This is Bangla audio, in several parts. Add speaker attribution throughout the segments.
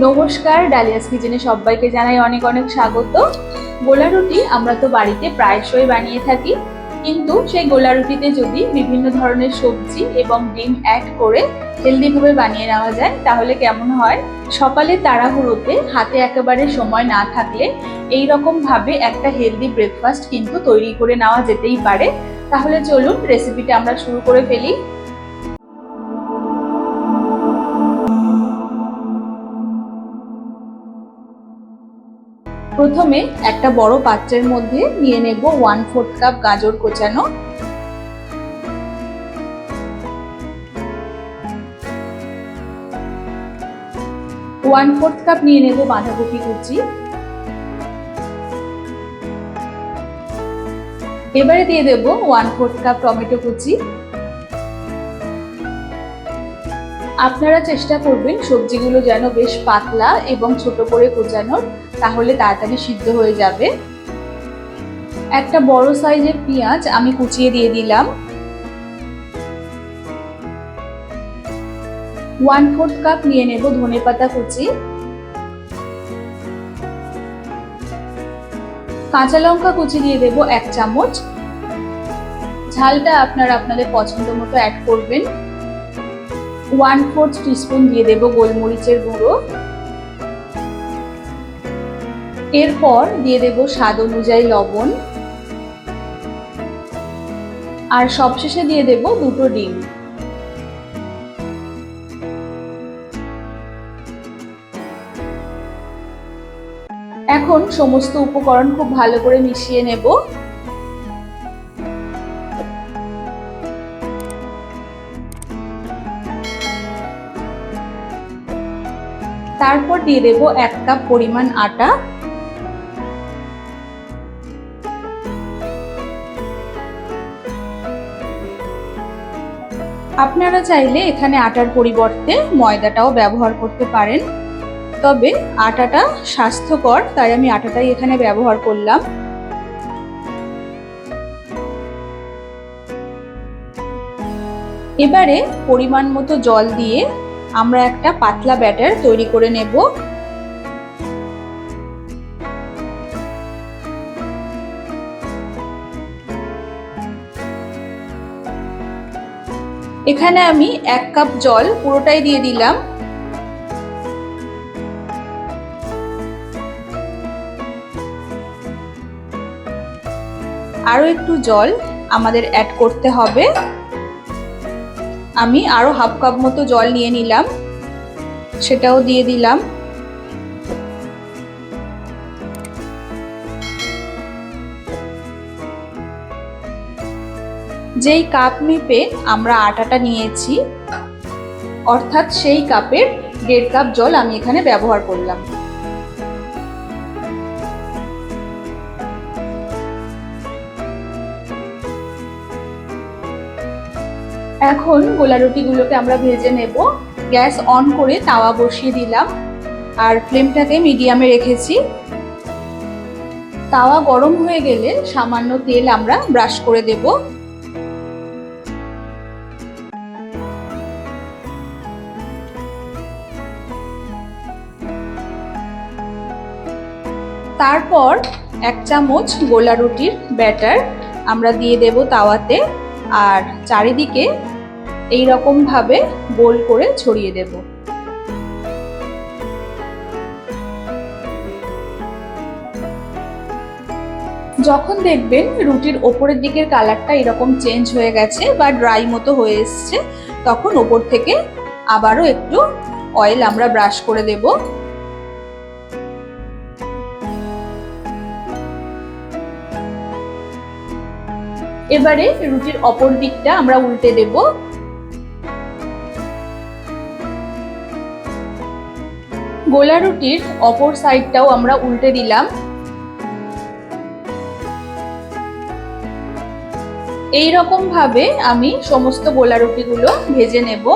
Speaker 1: নমস্কার, ডালিয়াস কিচেনে সবাইকে জানাই অনেক অনেক স্বাগত। গোলা রুটি আমরা তো বাড়িতে প্রায়শই বানিয়ে থাকি, কিন্তু সেই গোলা রুটিতে যদি বিভিন্ন ধরনের সবজি এবং ডিম অ্যাড করে হেলদিভাবে বানিয়ে নেওয়া যায়, তাহলে কেমন হয়? সকালে তাড়াহুড়োতে হাতে একেবারে সময় না থাকলে এই ভাবে একটা হেলদি ব্রেকফাস্ট কিন্তু তৈরি করে নেওয়া যেতেই পারে। তাহলে চলুন রেসিপিটা আমরা শুরু করে ফেলি। প্রথমে একটা বড় পাত্রের মধ্যে নিয়ে নেব ওয়ান ফোর্থ কাপ গাজর কোচানো। ওয়ান ফোর্থ কাপ নিয়ে নেব বাঁধাকপি কুচি। এবারে দিয়ে দেব ওয়ান ফোর্থ কাপ টমেটো কুচি। আপনারা চেষ্টা করবেন সবজিগুলো যেন বেশ পাতলা এবং ছোট করে কোচানোর, তাহলে তাড়াতাড়ি সিদ্ধ হয়ে যাবে। একটা বড় সাইজের পেঁয়াজ আমি কুচিয়ে দিয়ে দিলাম। ওয়ান ফোর্থ কাপ নিয়ে নেব ধনে পাতা কুচি। কাঁচা লঙ্কা কুচি দিয়ে দেব এক চামচ। ঝালটা আপনারা আপনাদের পছন্দ মতো অ্যাড করবেন। ওয়ান ফোর্থ টিস্পুন দিয়ে দেব গোলমরিচের গুঁড়ো। এরপর দিয়ে দেব স্বাদ অনুযায়ী লবণ। আর সবশেষে দিয়ে দেব দুটো ডিম। এখন সমস্ত উপকরণ খুব ভালো করে মিশিয়ে নেব। তারপর দিয়ে দেব এক কাপ পরিমাণ আটা। আপনারা চাইলে এখানে আটার পরিবর্তে ময়দাটাও ব্যবহার করতে পারেন। তবে আটাটা স্বাস্থ্যকর, তাই আমি আটাটাই এখানে ব্যবহার করলাম। এবারে পরিমাণ মতো জল দিয়ে আমরা একটা পাতলা ব্যাটার তৈরি করে নেব। এখানে আমি এক কাপ জল পুরোটাই দিয়ে দিলাম। আরও একটু জল আমাদের অ্যাড করতে হবে। আমি আরও হাফ কাপ মতো জল নিয়ে নিলাম। সেটাও দিয়ে দিলাম। যেই কাপ মেপে আমরা আটাটা নিয়েছি, অর্থাৎ সেই কাপের দেড় কাপ জল আমি এখানে ব্যবহার করলাম। এখন গোলা রুটিগুলোকে আমরা ভেজে নেব। গ্যাস অন করে তাওয়া বসিয়ে দিলাম। আর ফ্লেমটাকে মিডিয়ামে রেখেছি। তাওয়া গরম হয়ে গেলে সামান্য তেল আমরা ব্রাশ করে দেব। তারপর এক চামচ গোলা রুটির ব্যাটার আমরা দিয়ে দেব তাওয়াতে। আর চারিদিকে এই রকম ভাবে গোল করে ছড়িয়ে দেব। যখন দেখবেন রুটির ওপরের দিকের কালারটা এরকম চেঞ্জ হয়ে গেছে বা ড্রাই মতো হয়ে এসছে, তখন ওপর থেকে আবারও একটু অয়েল আমরা ব্রাশ করে দেবো। এবারে রুটির অপর দিকটা আমরা উল্টে দেব। গোলা রুটির অপর সাইডটাও আমরা উল্টে দিলাম। এই রকম ভাবে আমি সমস্ত গোলা রুটিগুলো ভেজে নেব।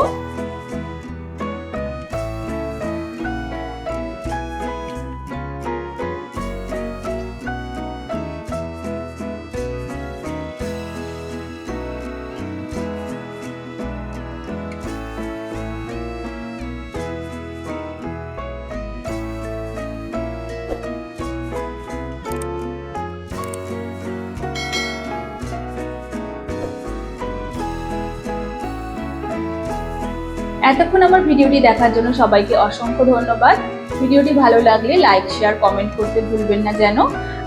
Speaker 1: এতক্ষণ আমার ভিডিওটি দেখার জন্য সবাইকে অসংখ্য ধন্যবাদ। ভিডিওটি ভালো লাগলে লাইক শেয়ার কমেন্ট করতে ভুলবেন না যেন।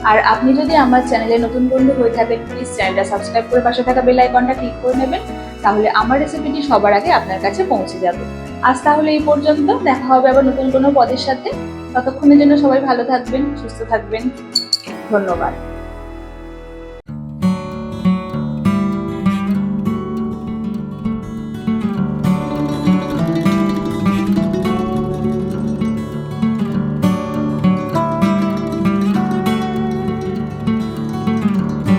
Speaker 1: আর আপনি যদি আমার চ্যানেলে নতুন বন্ধু হয়ে থাকেন প্লিজ চ্যানেলটা সাবস্ক্রাইব করে পাশে থাকা বেল আইকনটা ক্লিক করে নেবেন, তাহলে আমার রেসিপিটি সবার আগে আপনার কাছে পৌঁছে যাবে। আজ তাহলে এই পর্যন্ত, দেখা হবে আবার নতুন কোনো পদের সাথে। ততক্ষণের জন্য সবাই ভালো থাকবেন, সুস্থ থাকবেন। ধন্যবাদ।